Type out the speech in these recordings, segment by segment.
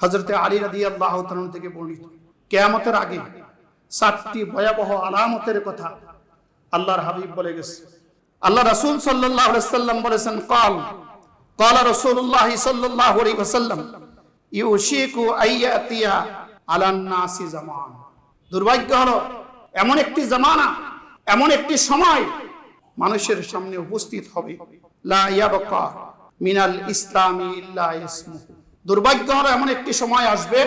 হজরতে আলী রাদি আল্লাহ থেকে বর্ণিত কেয়ামতের আগে সাতটি ভয়াবহ আলামতের কথা আল্লাহর হাবিব বলে গেছে আল্লাহ রাসূল সাল্লাল্লাহু আলাইহি সাল্লাম বলেছেন قال قال رسول الله صلى الله عليه وسلم يوشك أن يأتي على الناس زمان দুর্ভাগ্য হলো এমন একটি জামানা এমন একটি সময় মানুষের সামনে উপস্থিত হবে লা ইয়াবকা মিনাল ইসলামি ইল্লা ইসমুহু দুর্ভাগ্য হলো এমন একটি সময় আসবে,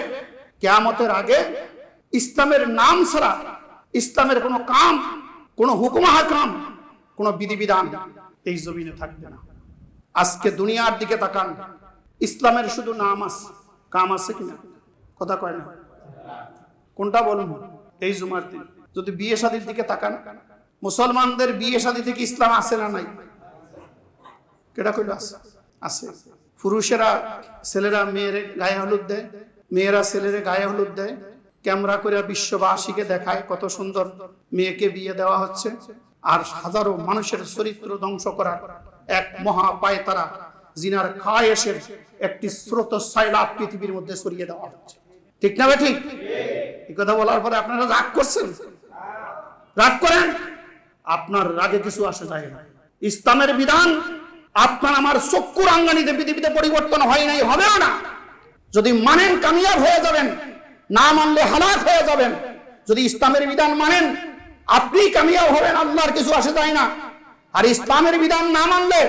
কেয়ামতের আগে ইসলামের নাম ছাড়া, ইসলামের কোনো কাম, কোনো হুকুম হাকাম কোনো বিধিবিধান এই জমিনে থাকবে না। আজকে দুনিয়ার দিকে তাকান, ইসলামের শুধু নাম আছে কাম আছে কিনা? কথা কয় না? কোনটা বলুন এই জুমার দিন। যদি বিয়ে শাদীর দিকে তাকান, মুসলমানদের বিয়ে শাদী থেকে ইসলাম আছে না নাই? কেটা কইল আছে আছে পুরুষেরা ছেলেরা, মেয়ের গায়ে হলুদ দেয়, মেয়েরা ছেলের গায়ে হলুদ দেয়। ক্যামেরা করে বিশ্ববাসীকে দেখায় কত সুন্দর মেয়েকে বিয়ে দেওয়া হচ্ছে। আর হাজারো মানুষের চরিত্র ধ্বংস করার এক মহা পায় তারা জিনার খায়েসের একটি স্রোত সাইলাপ পৃথিবীর মধ্যে সরিয়ে দেওয়া হচ্ছে। ঠিক না ঠিক? এই কথা বলার পরে আপনারা রাগ করছেন? রাগ করেন? আপনার রাগে কিছু আসে যায় না। ইসলামের বিধান আপনার আমার চক্ষুর আঙ্গানিতে পৃথিবীতে পরিবর্তন হয় নাই, হবেও না। যদি মানেন কামিয়াব হয়ে যাবেন, না মানলে হালাক হয়ে যাবেন। যদি ইসলামের বিধান মানেন, আপনি কামিয়াব হবেন, আল্লাহর কিছু আসে যায় না। আর ইসলামের বিধান না মানলে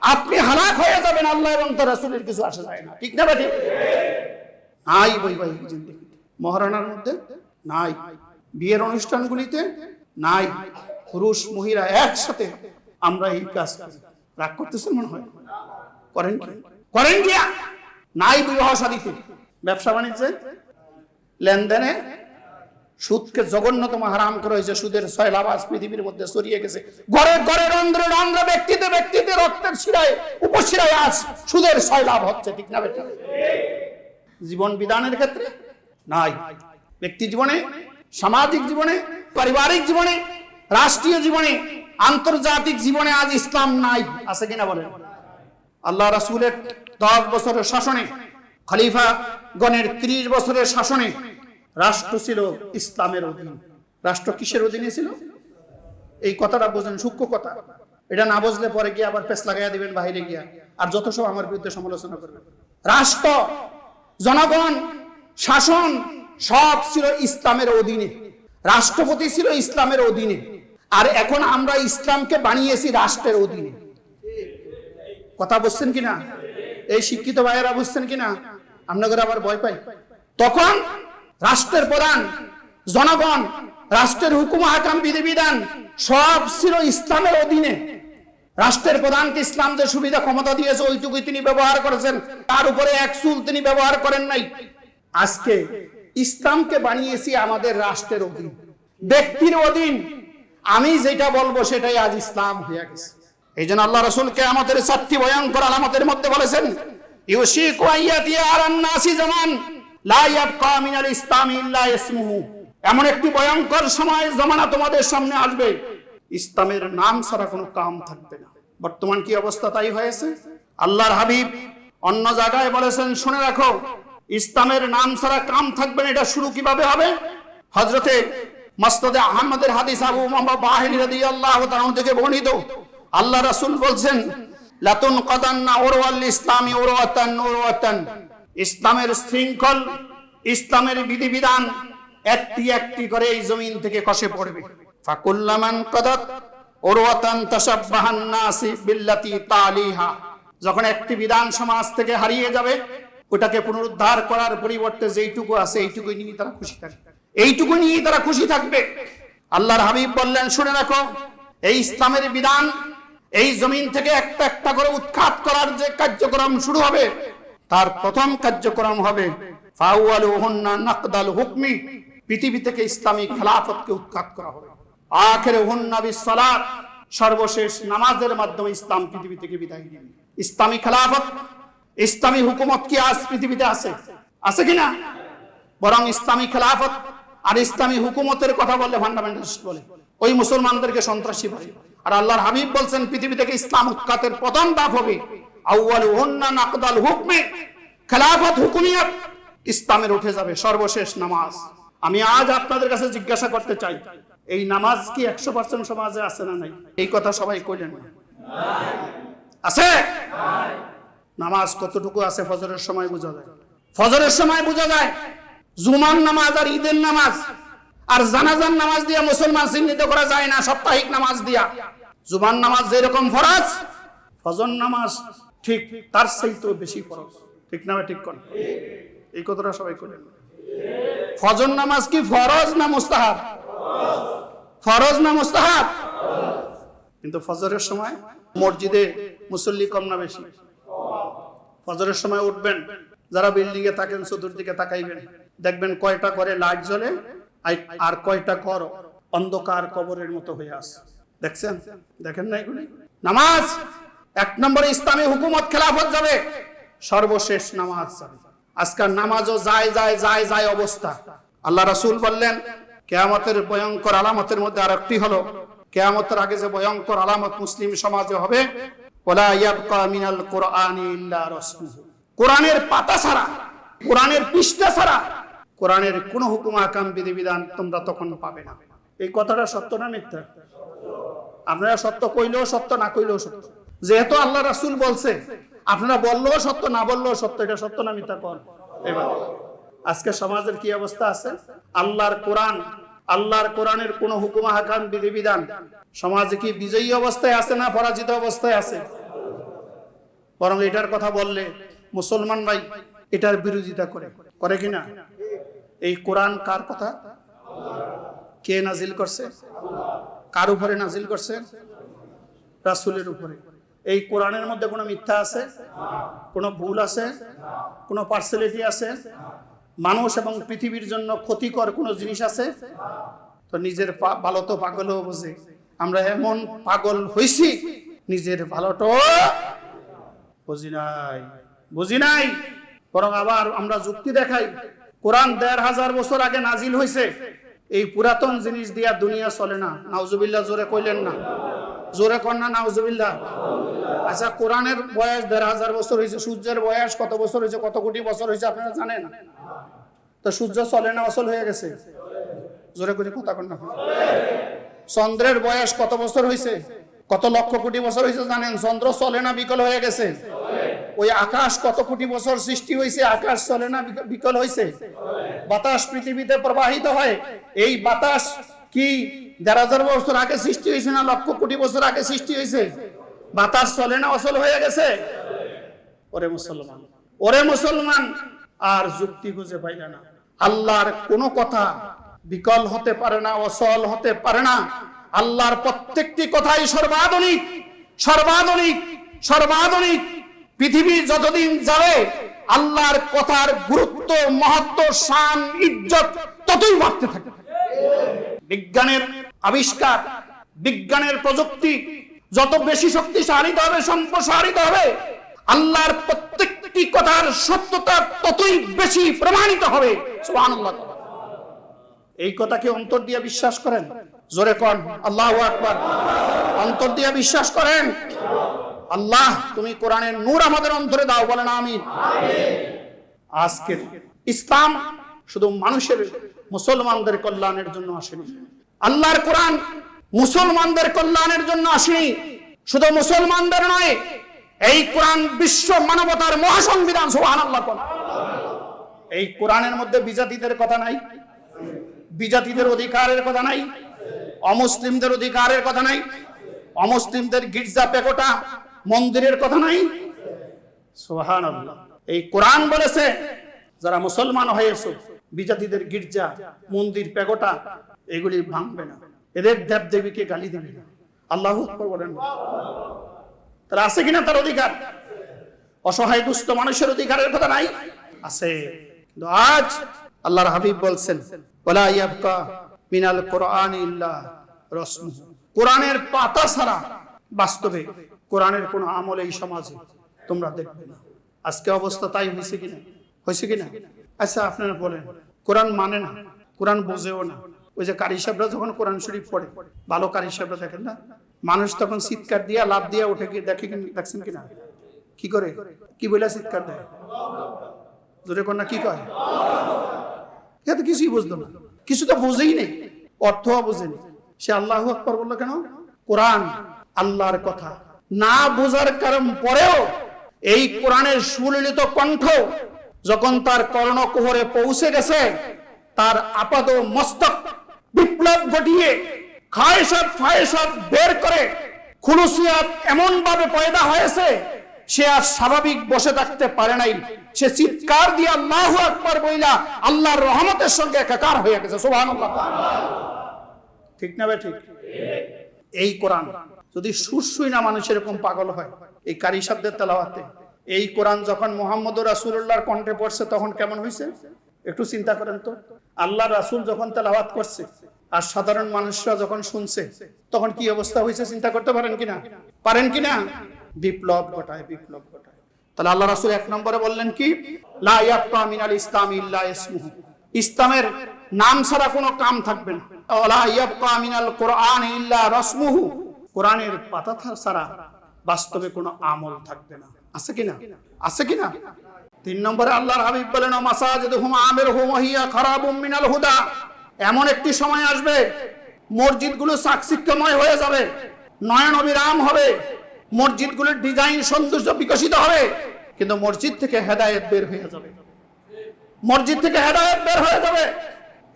আপনি হালাক হয়ে যাবেন, আল্লাহ এবং তার রাসূলের কিছু আসে যায় না। ঠিক না ঠিক? নাই বৈবাহিক জিন্দিগি মহারানার মধ্যে নাই। বিয়ের অনুষ্ঠানগুলিতে নাই। পুরুষ, মহিলা একসাথে আমরা এই কাজ করি। রাগ করতেছেন মনে হয়? করেন করেন কি? নাই বিবাহ সাদিতে ব্যবসা বাণিজ্যে? লেনদেনে? সুদকে জঘন্যতম হারাম করা হয়েছে, সুদের ছয় লাভাস পৃথিবীর মধ্যে ছড়িয়ে গেছে। ঘরে ঘরে রন্ধ্রে রন্ধ্রে ব্যক্তিতে ব্যক্তিতে রক্তের শিরায়, উপশিরায় আজ সুদের ছয় লাভ হচ্ছে, ঠিক না বেটা? জীবন বিধানের ক্ষেত্রে? নাই। ব্যক্তি জীবনে, সামাজিক জীবনে, পারিবারিক জীবনে, রাষ্ট্রীয় জীবনে আন্তর্জাতিক জীবনে আজ ইসলাম নাই। আছে কিনা বলেন? আল্লাহ রাসূলের দশ বছরের শাসনে, খলিফা গণের ত্রিশ বছরের শাসনে রাষ্ট্র ছিল ইসলামের অধীন। রাষ্ট্র কিসের অধীনে ছিল? এই কথাটা বোঝেন, সূক্ষ্ম কথা। এটা না বুঝলে পরে গিয়ে আবার পেস লাগাইয়া দিবেন বাইরে গিয়া। আর যত সব আমার বিরুদ্ধে সমালোচনা করবেন। রাষ্ট্র, জনগণ, শাসন সব ছিল ইসলামের অধীনে। রাষ্ট্রপতি ছিল ইসলামের অধীনে। আর এখন আমরা ইসলামকে বানিয়েছি রাষ্ট্রের অধীনে। কথা বুঝছেন কিনা? এই শিক্ষিত ভাইয়েরা বুঝছেন কিনা? আপনাদের আবার ভয় পাই। তখন রাষ্ট্রের প্রধান, জনগণ, রাষ্ট্রের হুকুম, হাকাম, বিধিবিধান সব ছিল ইসলামের অধীনে। রাষ্ট্রের প্রধানকে ইসলাম যে সুবিধা, ক্ষমতা দিয়েছে, ওইটুকুই তিনি ব্যবহার করেছেন। তার উপরে এক চুল তিনি ব্যবহার করেন নাই। আজকে ইসলামকে বানিয়েছি আমাদের রাষ্ট্রের অধীন। ব্যক্তির অধীন আমি যেটা বলব সেটাই আজ ইসলাম হয়ে গেছে। এই জন্য আল্লাহ রসুলকে আমাদের চারটি ভয়ঙ্কর আলামতের মধ্যে বলেছেন, ইউশিকু আইয়াতি আরান্নাসি জামান, লা ইয়াবকা মিনাল ইসলামি ইল্লা ইসমুহু। এমন একটি ভয়ঙ্কর সময়, জমানা তোমাদের সামনে আসবে। ইসলামের নাম ছাড়া কোনো কাম থাকবে না। বর্তমান কি অবস্থা তাই হয়েছে? আল্লাহর হাবিব অন্য জায়গায় বলেছেন, শুনে রাখো, ইসলামের নাম ছাড়া কাম থাকবে না, এটা শুরু কীভাবে হবে? হজরতে মাসনদে আহমদের হাদিস আবু বাহিনী রাদিয়াল্লাহু তাআলা থেকে বর্ণিত। আল্লাহ রাসূল বলছেন, লাতুন কাদান্না ওরওয়াল ইসলামি ওরওয়াতান ওরওয়াতান ইসলামের শৃঙ্খল, ইসলামের বিধিবিধান একটি একটি করে এই জমিন থেকে কষে পড়বে। ফাকুল্লামান কাদাত ওরওয়াতান তাসাব্বাহান নাসি বিল্লাতি তালিহা। যখন একটি বিধান সমাজ থেকে হারিয়ে যাবে, ওটাকে পুনরুদ্ধার করার পরিবর্তে যেইটুকু আছে, এইটুকুই নিয়ে তারা খুশি থাকবে। এইটুকু নিয়ে তারা খুশি থাকবে। আল্লাহর হাবিব বললেন, শুনে রাখো, এই ইসলামের বিধান, এই জমিন থেকে একটা একটা করে উৎখাত করার যে কার্যক্রম শুরু হবে, তার প্রথম কার্যক্রম হবে হুকমি। পৃথিবী থেকে ইসলামী খেলাফতকে উৎখাত করা হবে। আখেরে হুন্না বিসসালাত, সর্বশেষ নামাজের মাধ্যমে ইসলাম পৃথিবী থেকে বিদায় নেবে। ইসলামী খেলাফত, ইসলামী হুকুমত কি আজ পৃথিবীতে আছে? আছে কিনা বরং ইসলামী খেলাফত আর ইসলামী হুকুমতের কথা বললে ফান্ডামেন্টালিস্ট বলে। ওই মুসলমানদেরকে সন্ত্রাসী বলে। আর আল্লাহর হাবিব বলছেন, পৃথিবী থেকে ইসলাম উৎখাতের প্রথম ধাপ হবে নাকদাল হুকমে, খেলাফত ইসলামের উঠে যাবে সর্বশেষ নামাজ। আমি আজ আপনাদের কাছে জিজ্ঞাসা করতে চাই, এই নামাজ কি একশো পার্সেন্ট সমাজে আছে না নাই? এই কথা সবাই কইলেন আছে? নামাজ কতটুকু আছে ফজরের সময় বোঝা যায়। ফজরের সময় বোঝা যায় জুমার নামাজ আর ঈদের নামাজ আর জানাজার নামাজ দিয়া মুসলমান চিহ্নিত করা যায় না, সাপ্তাহিক নামাজ দিয়া। জুমার নামাজ যেরকম ফরজ, ফজর নামাজ ঠিক তার চাইতেও বেশি ফরজ। ঠিক না ঠিক কর এই কথাটা সবাই করলেন ফজর নামাজ কি ফরজ না মুস্তাহাব? ফরজ না মুস্তাহাব? কিন্তু ফজরের সময় মসজিদে মুসল্লি কম না বেশি। ফজরের সময় উঠবেন, যারা বিল্ডিং এ থাকেন, চতুর্দিকে তাকাইবেন। দেখবেন কয়টা করে লাইট জ্বলে আর কয়টা কর অন্ধকার কবরের মতো হয়ে আছে। দেখছেন? দেখেন না এগুলি? নামাজ! এক নম্বরে ইসলামী হুকুমত খেলাফত যাবে। সর্বশেষ নামাজ যাবে। আজকাল নামাজও যায় যায় যায় যায় অবস্থা। আল্লাহ রাসূল বললেন, কেয়ামতের ভয়ঙ্কর আলামতের মধ্যে আর একটি হলো, কেয়ামতের আগে যে ভয়ঙ্কর আলামত মুসলিম সমাজে হবে কোরআনের পাতা ছাড়া, কোরআনের পৃষ্ঠা ছাড়া কোরআনের কোন হুকুম, আকাম, বিধিবিধান তোমরা তখন পাবে না। এই কথাটা সত্য না মিথ্যা? আপনারা সত্য কইলেও সত্য, না কইলেও সত্য। যেহেতু আল্লাহ রাসূল বলছে, আপনারা বললেও সত্য, না বললেও সত্য, এটা সত্য না মিথ্যা কর এবার আজকে সমাজের কি অবস্থা আছে? আল্লাহর কোরআন, আল্লাহর কোরআনের কোন হুকুম হাকাম বিধিবিধান সমাজে কি বিজয়ী অবস্থায় আছে না পরাজিত অবস্থায় আছে? বরং এটার কথা বললে মুসলমান ভাই এটার বিরোধিতা করে। করে কিনা এই কোরআন কার কথা? কে নাজিল করছে? কার উপরে নাজিল করছে? রাসুলের উপরে। এই কোরআনের মধ্যে কোনো মিথ্যা আছে? কোনো ভুল আছে? কোনো পার্সেলিটি আছে? মানুষ এবং পৃথিবীর জন্য ক্ষতিকর কোনো জিনিস আছে? তো নিজের ভালো তো পাগলও বোঝে। আমরা এমন পাগল হইছি, নিজের ভালোটো বুঝি নাই। বুঝি নাই। বরং আবার আমরা যুক্তি দেখাই। কোরআন দেড় হাজার বছর আগে নাজিল হয়েছে। এই পুরাতন জিনিস দিয়া দুনিয়া চলে না। নাউজুবিল্লাহ, জোরে কইলেন না। জোরে কর না নাউজুবিল্লাহ। আচ্ছা কোরআনের বয়স দেড় হাজার বছর হয়েছে, সূর্যের বয়স কত বছর হয়েছে, কত কোটি বছর হয়েছে, আপনারা জানেন? তো সূর্য চলে না, অচল হয়ে গেছে? জোরে করে কথা কন না। চন্দ্রের বয়স কত বছর হয়েছে? কত লক্ষ কোটি বছর হয়েছে জানেন? চন্দ্র চলে না, বিকল হয়ে গেছে। ওই আকাশ কত কোটি বছর সৃষ্টি হয়েছে আকাশ চলে না বিক- বিকল হয়েছে বাতাস পৃথিবীতে প্রবাহিত হয়। এই বাতাস কি দেড় হাজার বছর আগে সৃষ্টি হয়েছে না লক্ষ কোটি বছর আগে সৃষ্টি হয়েছে বাতাস চলে না অচল হয়ে গেছে? ওরে মুসলমান ওরে মুসলমান, আর যুক্তি খুঁজে পাইলে না। আল্লাহর কোন কথা বিকল হতে পারে না অসল হতে পারে না। আল্লাহর প্রত্যেকটি কথাই সর্বাধুনিক সর্বাধুনিক সর্বাধুনিক। পৃথিবী যতদিন যাবে, আল্লাহর কথার গুরুত্ব, মহত্ব, শান, ইজ্জত ততই বাড়তে থাকে বিজ্ঞানের আবিষ্কার, বিজ্ঞানের প্রযুক্তি যত বেশি শক্তিশালিত হবে, সম্প্রসারিত হবে, আল্লাহর প্রত্যেকটি কথার সত্যতা ততই বেশি প্রমাণিত হবে। এই কথা কি অন্তর দিয়ে বিশ্বাস করেন? জোরে কন, আল্লাহ আকবার। অন্তর দিয়ে বিশ্বাস করেন? আল্লাহ, তুমি কোরআনের নূর আমাদের অন্তরে দাও, বলেন আমিন। আজকের ইসলাম শুধু মানুষের, মুসলমানদের কল্যাণের জন্য আসেনি। আল্লাহর কোরআন মুসলমানদের কল্যাণের জন্য আসেনি। শুধু মুসলমানদের নয়, এই কোরআন বিশ্ব মানবতার মহাসংবিধান, সুবহানাল্লাহ কোন এই কোরআনের মধ্যে বিজাতিদের কথা নাই, বিজাতিদের অধিকারের কথা নাই, অমুসলিমদের অধিকারের কথা নাই, অমুসলিমদের গির্জা পেকোটা মন্দিরের কথা নাই? সোহান এই কোরআন বলেছে যারা মুসলমান হয়েছে বিজাতিদের গির্জা মন্দির পেগোটা এগুলি ভাঙবে না। এদের দেব দেবীকে গালি দেবে না। আল্লাহ বলেন। তার আছে কিনা তার অধিকার? অসহায় দুস্থ মানুষের অধিকারের কথা নাই? আছে। কিন্তু আজ আল্লাহর হাবিব বলছেন ওলা ইয়াবকা মিনাল কোরআন ইল্লা রসমুহু। কোরআনের পাতা ছাড়া বাস্তবে কোরআনের কোন আমল এই সমাজে, তোমরা দেখবে না। আজকে অবস্থা তাই হয়েছে কিনা? হয়েছে কিনা? আচ্ছা আপনারা বলেন, কোরআন মানে না? কোরআন বোঝেও না। ওই যে কারি সাহেবরা যখন কোরআন শরীফ পড়ে, ভালো কারি সাহেবরা দেখেন না? মানুষ তখন চিৎকার দিয়া লাভ দিয়া উঠে গিয়ে দেখে দেখছেন কিনা? কি করে? কি বলে চিৎকার দেয়? জোরে কন্যা, কি কয়? তো কিছুই বুঝতো না। কিছু তো বুঝেই নেই। অর্থ বুঝেনি। সে আল্লাহ আকবর বলল কেন? কোরআন আল্লাহর কথা। না বোঝার কারণ পরেও এই কোরআনের সুললিত কণ্ঠ যখন তার কর্ণকুহরে পৌঁছে গেছে, তার আপাদ মস্তক বিপ্লব ঘটিয়ে খায়সাত ফায়সাত বের করে খুলুসিয়াত এমন ভাবে পয়দা হয়েছে, সে আর স্বাভাবিক বসে থাকতে পারে নাই। সে চিৎকার দিয়ে আল্লাহ আকবার বইলা আল্লাহর রহমতের সঙ্গে একাকার হয়ে গেছে, সুবহানাল্লাহ। ঠিক না ঠিক? এই কোরআন যদি সুরসুই না মানুষ এরকম পাগল হয়, এই কারি শব্দের তেলাওয়াতে, এই কোরআন যখন মোহাম্মদ রাসুল্লাহর কণ্ঠে পড়ছে, তখন কেমন হয়েছে একটু চিন্তা করেন তো। আল্লাহ রাসুল যখন তেলাওয়াত করছে, আর সাধারণ মানুষরা যখন শুনছে, তখন কি অবস্থা হয়েছে চিন্তা করতে পারেন কিনা? পারেন কিনা? বিপ্লব ঘটায় বিপ্লব ঘটায়। তাহলে আল্লাহ রাসূল এক নম্বরে বললেন কি? মিনাল ইসলাম ইল্লা ইসমুহু। ইসলামের নাম ছাড়া কোনো কাম থাকবে না। মিনাল কোরআন ইল্লা রাসমুহু। কোরআনের পাতা ছাড়া বাস্তবে কোনো আমল থাকবে না। আছে কিনা? আছে কিনা? তিন নম্বরে আল্লাহর হাবিব বলেন মাসাজিদ হুম আমের হুম হিয়া খারাবুম মিনাল হুদা। এমন একটি সময় আসবে, মসজিদগুলো চাকচিক্যময় হয়ে যাবে নয়ন অবিরাম হবে, মসজিদগুলোর ডিজাইন সৌন্দর্য বিকশিত হবে, কিন্তু মসজিদ থেকে হেদায়েত বের হয়ে যাবে। মসজিদ থেকে হেদায়েত বের হয়ে যাবে।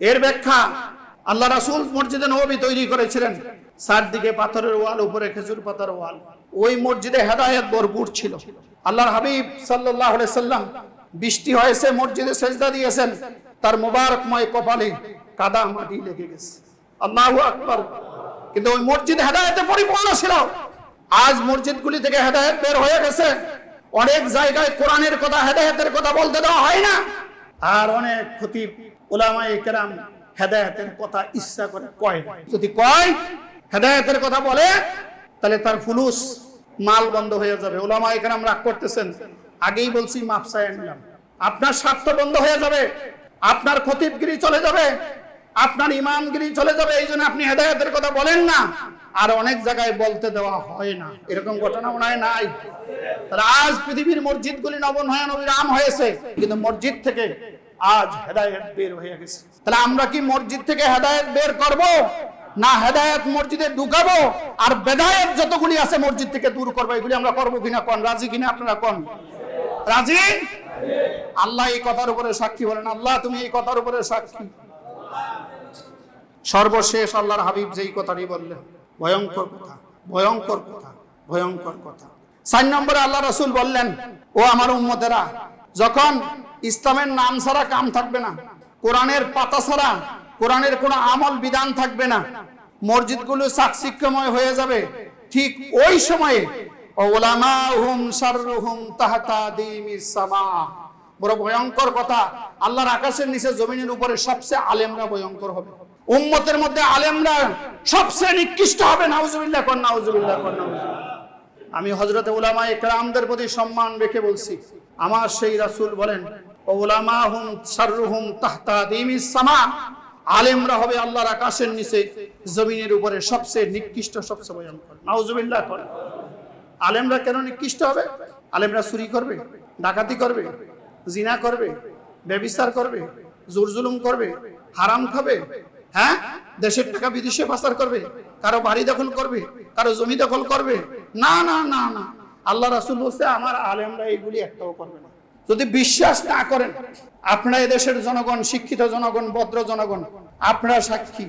এর ব্যাখ্যা, আল্লাহ রাসুল মসজিদে নবী তৈরি করেছিলেন। চারদিকে পাথরের ওয়াল, উপরে খেজুর পাতার ওয়াল। ওই মসজিদে হেদায়েত ভরপুর ছিল। আল্লাহর হাবিব আলাইহি সাল্লাম বৃষ্টি হয়েছে, মসজিদে সেজদা দিয়েছেন। তার মোবারকময় কপালে কাদা মাটি লেগে গেছে। আল্লাহু আকবার। কিন্তু ওই মসজিদ হেদায়েতে পরিপূর্ণ ছিল। আজ মসজিদগুলি থেকে হেদায়েত বের হয়ে গেছে। অনেক জায়গায় কোরআনের কথা, হেদায়েতের কথা বলতে দেওয়া হয় না। আর অনেক খতিব ওলামায়ে কেরাম হেদায়েতের কথা ইচ্ছা করে কয় যদি কয় হেদায়েতের কথা বলে, তাহলে তার ফুলুস মাল বন্ধ হয়ে যাবে। ওলামায়ে কেরাম রাগ করতেছেন। আগেই বলছি মাপ চাই নিলাম। আপনার স্বার্থ বন্ধ হয়ে যাবে। আপনার খতিবগিরি চলে যাবে। আপনার ইমামগিরি চলে যাবে। এই জন্য আপনি হেদায়তের কথা বলেন না। আর অনেক জায়গায় বলতে দেওয়া হয় না। এরকম ঘটনা মনে হয় নাই আজ পৃথিবীর মসজিদ মসজিদগুলি নবনয়ন অবিরাম হয়েছে। কিন্তু মসজিদ থেকে আজ হেদায়েত বের হয়ে গেছে। তাহলে আমরা কি মসজিদ থেকে হেদায়েত বের করব? না হেদায়েত মসজিদে ঢুকাবো আর বেদায়েত যতগুলি আছে মসজিদ থেকে দূর করব, এগুলি আমরা করব কিনা কোন? রাজি কিনা আপনারা কোন? রাজি? আল্লাহ এই কথার উপরে সাক্ষী বলেন। আল্লাহ, তুমি এই কথার উপরে সাক্ষী। সর্বশেষ আল্লাহর হাবিব যেই কথাটি বললেন, ভয়ঙ্কর কথা ভয়ঙ্কর কথা ভয়ঙ্কর কথা। চার নম্বরে আল্লাহ রসুল বললেন, ও আমার উম্মতেরা, যখন ইসলামের নাম ছাড়া কাম থাকবে না, কোরআনের পাতা ছাড়া কোরআনের কোনো আমল বিধান থাকবে না। মসজিদগুলো চাকচিক্যময় হয়ে যাবে। ঠিক ওই সময়ে তাহতা ভয়ঙ্কর কথা। আল্লাহর আকাশের নিচে জমিনের উপরে আলেমরা আলেমরা সবচেয়ে নিকৃষ্ট হবে। আমি হজরত উলামা একরামদের প্রতি সম্মান রেখে বলছি। আমার সেই রাসূল বলেন, ওলামাহুম শাররুহুম তাহতা দিমিস সামা। আলেমরা হবে আল্লাহর আকাশের নিচে, জমিনের উপরে সবচেয়ে নিকৃষ্ট, সবচেয়ে ভয়ঙ্কর। নাউজুবিল্লাহ কর আলেমরা কেন নিকৃষ্ট হবে? আলেমরা চুরি করবে, ডাকাতি করবে, জিনা করবে, ব্যবিচার করবে জোর জুলুম করবে, হারাম খাবে হ্যাঁ? দেশের টাকা বিদেশে পাচার করবে, কারও বাড়ি দখল করবে, কারও জমি দখল করবে। না না না না। আল্লাহ রাসুল বলছে, আমার আলেমরা এইগুলি একটাও করবে না। যদি বিশ্বাস না করেন, আপনারা এদেশের জনগণ, শিক্ষিত জনগণ, ভদ্র জনগণ, আপনারা সাক্ষী।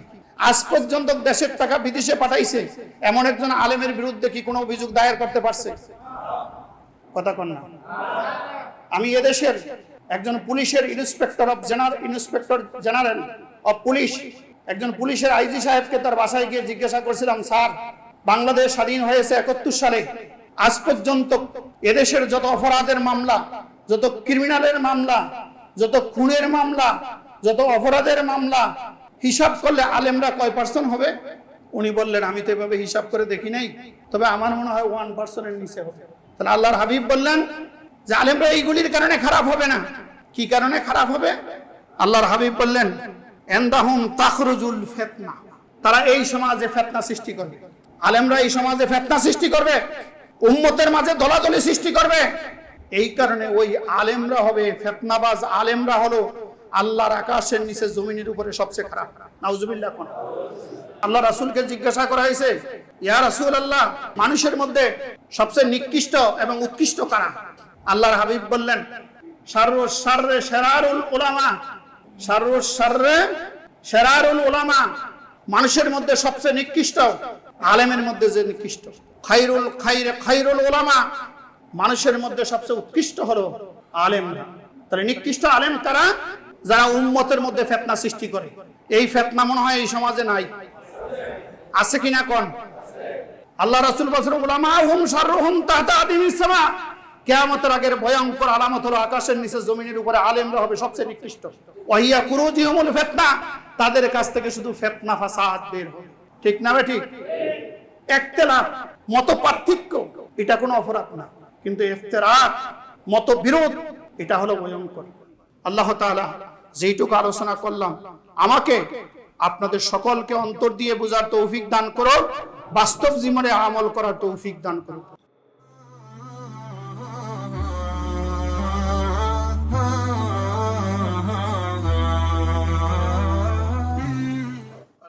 আজ পর্যন্ত দেশের টাকা বিদেশে পাঠাইছে, এমন একজন আলেমের বিরুদ্ধে কি কোনো অভিযোগ দায়ের করতে পারছে? কথা কন না। আমি এদেশের একজন পুলিশের inspector of general inspector general of police, একজন পুলিশের আইজি সাহেবকে তার বাসায় গিয়ে জিজ্ঞাসা করছিলাম, স্যার, বাংলাদেশ স্বাধীন হয়েছে একাত্তর সালে। আজ পর্যন্ত এদেশের যত অপরাধের মামলা যত ক্রিমিনালের মামলা, যত খুনের মামলা, যত অপরাধের মামলা, হিসাব করলে আলেমরা কয় পার্সেন্ট হবে? উনি বললেন, আমি তো এভাবে হিসাব করে দেখি নাই। তবে আমার মনে হয় ওয়ান পার্সেন্টের নিচে হবে। তাহলে আল্লাহর হাবিব বললেন যে, আলেমরা এইগুলির কারণে খারাপ হবে না। কি কারণে খারাপ হবে? আল্লাহর হাবিব বললেন, এন্দাহুম তাখরুজুল ফেতনা। তারা এই সমাজে ফেতনা সৃষ্টি করবে। আলেমরা এই সমাজে ফেতনা সৃষ্টি করবে। উম্মতের মাঝে দলাদলি সৃষ্টি করবে। এই কারণে ওই আলেমরা হবে, ফেতনাবাজ আলেমরা হলো আল্লাহর আকাশের নিচে জমিনের উপরে সবচেয়ে খারাপ। নাউজুবিল্লাহ কোন। আল্লাহ রাসূলকে জিজ্ঞাসা করা হয়েছে, ইয়া রাসূল আল্লাহ মানুষের মধ্যে সবচেয়ে নিকৃষ্ট এবং উৎকৃষ্ট কারা? আল্লাহর হাবিব বললেন সারু সেরারুল উলামা সারু সেরারুল উলামা, মানুষের মধ্যে সবচেয়ে নিকৃষ্ট, আলেমের মধ্যে যে নিকৃষ্ট। খাইরুল খাইরে, খাইরুল ওলামা মানুষের মধ্যে সবচেয়ে উৎকৃষ্ট হলো আলেমরা তাহলে নিকৃষ্ট আলেম তারা যারা উম্মতের মধ্যে ফেতনা সৃষ্টি করে। এই ফেতনা মনে হয় এই সমাজে নাই। আছে কিনা কোন? আল্লাহ রাসূল বসর উলামা হুম কিয়ামতের আগের ভয়ঙ্কর আলামত হলো আকাশের নিচে জমিনের উপরে আলেমরা হবে সবচেয়ে নিকৃষ্ট। ওয়াহিয়া কুরুজিহুমুল ফিতনা। তাদের কাছ থেকে শুধু ফিতনা ফাসাদ বের ঠিক না ঠিক? একতেলাফ মত পার্থক্য এটা কোনো অপরাধ না। কিন্তু মত বিরোধ, এটা হলো ভয়ঙ্কর। আল্লাহ তালা যেইটুকু আলোচনা করলাম, আমাকে আপনাদের সকলকে অন্তর দিয়ে বোঝার তৌফিক দান করো বাস্তব জীবনে আমল করার তৌফিক দান করো